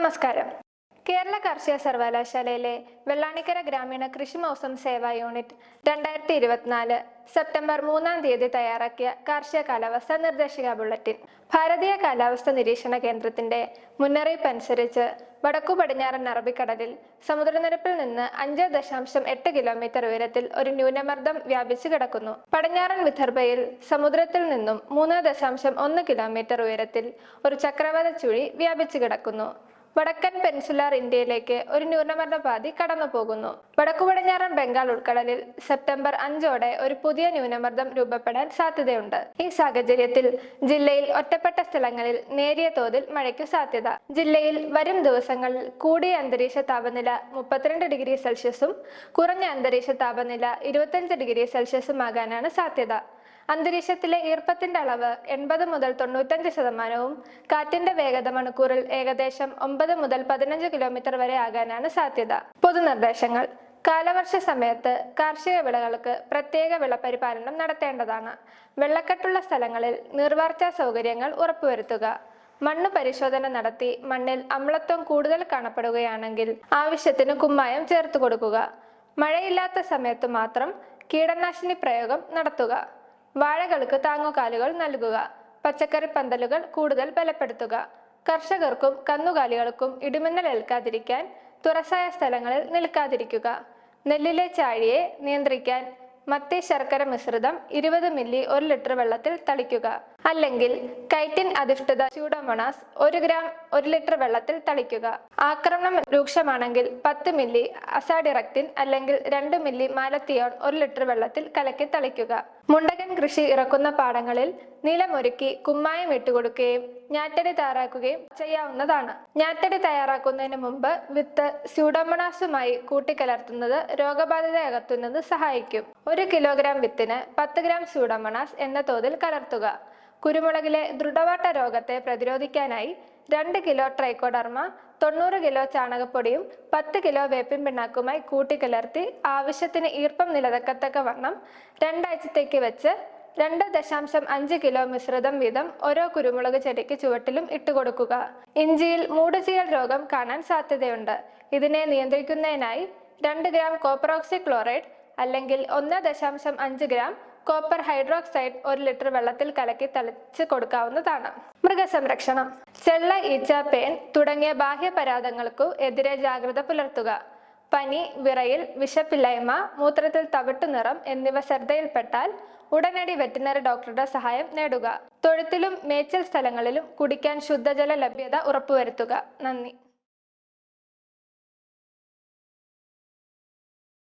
നമസ്കാരം. കേരള കാർഷിക സർവകലാശാലയിലെ വെള്ളാണിക്കര ഗ്രാമീണ കൃഷി മൗസം സേവാ യൂണിറ്റ് രണ്ടായിരത്തി ഇരുപത്തിനാല് സെപ്റ്റംബർ മൂന്നാം തീയതി തയ്യാറാക്കിയ കാർഷിക കാലാവസ്ഥ നിർദ്ദേശിക ബുള്ളറ്റിൻ ഭാരതീയ കാലാവസ്ഥ നിരീക്ഷണ കേന്ദ്രത്തിന്റെ മുന്നറിയിപ്പ് അനുസരിച്ച് വടക്കു പടിഞ്ഞാറൻ അറബിക്കടലിൽ സമുദ്രനിരപ്പിൽ നിന്ന് അഞ്ച് ദശാംശം എട്ട് കിലോമീറ്റർ ഉയരത്തിൽ ഒരു ന്യൂനമർദ്ദം വ്യാപിച്ചു കിടക്കുന്നു. പടിഞ്ഞാറൻ വിദർഭയിൽ സമുദ്രത്തിൽ നിന്നും മൂന്ന് ദശാംശം ഒന്ന് കിലോമീറ്റർ ഉയരത്തിൽ ഒരു ചക്രവാത ചുഴി വ്യാപിച്ചു കിടക്കുന്നു. വടക്കൻ പെൻസുലാർ ഇന്ത്യയിലേക്ക് ഒരു ന്യൂനമർദ്ദ പാതി കടന്നു പോകുന്നു. വടക്കു പടിഞ്ഞാറൻ ബംഗാൾ ഉൾക്കടലിൽ സെപ്റ്റംബർ അഞ്ചോടെ ഒരു പുതിയ ന്യൂനമർദ്ദം രൂപപ്പെടാൻ സാധ്യതയുണ്ട്. ഈ സാഹചര്യത്തിൽ ജില്ലയിൽ ഒറ്റപ്പെട്ട സ്ഥലങ്ങളിൽ നേരിയ തോതിൽ മഴയ്ക്കു സാധ്യത. ജില്ലയിൽ വരും ദിവസങ്ങളിൽ കൂടിയ അന്തരീക്ഷ താപനില മുപ്പത്തിരണ്ട് ഡിഗ്രി സെൽഷ്യസും കുറഞ്ഞ അന്തരീക്ഷ താപനില ഇരുപത്തഞ്ച് ഡിഗ്രി സെൽഷ്യസും ആകാനാണ് സാധ്യത. അന്തരീക്ഷത്തിലെ ഈർപ്പത്തിന്റെ അളവ് എൺപത് മുതൽ തൊണ്ണൂറ്റഞ്ച് ശതമാനവും കാറ്റിന്റെ വേഗത മണിക്കൂറിൽ ഏകദേശം ഒമ്പത് മുതൽ പതിനഞ്ച് കിലോമീറ്റർ വരെ ആകാനാണ് സാധ്യത. പൊതുനിർദ്ദേശങ്ങൾ. കാലവർഷ സമയത്ത് കാർഷിക വിളകൾക്ക് പ്രത്യേക വിളപരിപാലനം നടത്തേണ്ടതാണ്. വെള്ളക്കെട്ടുള്ള സ്ഥലങ്ങളിൽ നീർവാർച്ചാ സൗകര്യങ്ങൾ ഉറപ്പുവരുത്തുക. മണ്ണ് പരിശോധന നടത്തി മണ്ണിൽ അമ്ലത്വം കൂടുതൽ കാണപ്പെടുകയാണെങ്കിൽ ആവശ്യത്തിന് കുമ്മായം ചേർത്ത് കൊടുക്കുക. മഴയില്ലാത്ത സമയത്ത് മാത്രം കീടനാശിനി പ്രയോഗം നടത്തുക. വാഴകൾക്ക് താങ്ങുകാലുകൾ നൽകുക. പച്ചക്കറി പന്തലുകൾ കൂടുതൽ ബലപ്പെടുത്തുക. കർഷകർക്കും കന്നുകാലികൾക്കും ഇടിമിന്നൽ ഏൽക്കാതിരിക്കാൻ തുറസായ സ്ഥലങ്ങളിൽ നിൽക്കാതിരിക്കുക. നെല്ലിലെ ചാഴിയെ നിയന്ത്രിക്കാൻ മത്തി ശർക്കര മിശ്രിതം ഇരുപത് മില്ലി ഒരു ലിറ്റർ വെള്ളത്തിൽ തളിക്കുക. അല്ലെങ്കിൽ കൈറ്റിൻ അധിഷ്ഠിത സ്യൂഡോമോണാസ് ഒരു ഗ്രാം ഒരു ലിറ്റർ വെള്ളത്തിൽ തളിക്കുക. ആക്രമണം രൂക്ഷമാണെങ്കിൽ പത്ത് മില്ലി അസാഡിറക്റ്റിൻ അല്ലെങ്കിൽ രണ്ട് മില്ലി മാലത്തിയോൺ ഒരു ലിറ്റർ വെള്ളത്തിൽ കലക്കി തളിക്കുക. മുണ്ടകൻ കൃഷി ഇറക്കുന്ന പാടങ്ങളിൽ നിലമൊരുക്കി കുമ്മായം ഇട്ടുകൊടുക്കുകയും ഞാറ്റടി തയ്യാറാക്കുകയും ചെയ്യാവുന്നതാണ്. ഞാറ്റടി തയ്യാറാക്കുന്നതിന് മുമ്പ് വിത്ത് സ്യൂഡോമോണാസുമായി കൂട്ടിക്കലർത്തുന്നത് രോഗബാധിത അകത്തുന്നത് സഹായിക്കും. ഒരു കിലോഗ്രാം വിത്തിന് പത്ത് ഗ്രാം സ്യൂഡോമോണാസ് എന്ന തോതിൽ കലർത്തുക. കുരുമുളകിലെ ദൃഢവട്ട രോഗത്തെ പ്രതിരോധിക്കാനായി രണ്ട് കിലോ ട്രൈക്കോഡർമ തൊണ്ണൂറ് കിലോ ചാണകപ്പൊടിയും പത്ത് കിലോ വേപ്പിൻ പിണ്ണാക്കുമായി കൂട്ടിക്കലർത്തി ആവശ്യത്തിന് ഈർപ്പം നിലനിൽക്കത്തക്ക വണ്ണം രണ്ടാഴ്ചത്തേക്ക് വെച്ച് രണ്ട് ദശാംശം അഞ്ച് കിലോ മിശ്രിതം വീതം ഓരോ കുരുമുളക് ചെടിക്ക് ചുവട്ടിലും ഇട്ടുകൊടുക്കുക ഇഞ്ചിയിൽ മൂടുചീയൽ രോഗം കാണാൻ സാധ്യതയുണ്ട്. ഇതിനെ നിയന്ത്രിക്കുന്നതിനായി രണ്ട് ഗ്രാം കോപ്പറോക്സി ക്ലോറൈഡ് അല്ലെങ്കിൽ ഒന്ന് ദശാംശം അഞ്ച് ഗ്രാം കോപ്പർ ഹൈഡ്രോക്സൈഡ് ഒരു ലിറ്റർ വെള്ളത്തിൽ കലക്കി തളിച്ച് കൊടുക്കാവുന്നതാണ്. മൃഗസംരക്ഷണം. ചെള്ള ഈച്ച പേൻ തുടങ്ങിയ ബാഹ്യപരാധങ്ങൾക്കു എതിരെ ജാഗ്രത പുലർത്തുക. പനി വിറയിൽ വിശപ്പില്ലായ്മ മൂത്രത്തിൽ തവിട്ടു നിറം എന്നിവ ശ്രദ്ധയിൽപ്പെട്ടാൽ ഉടനടി വെറ്റിനറി ഡോക്ടറുടെ സഹായം നേടുക. തൊഴുത്തിലും മേച്ചൽ സ്ഥലങ്ങളിലും കുടിക്കാൻ ശുദ്ധജല ലഭ്യത ഉറപ്പുവരുത്തുക. നന്ദി.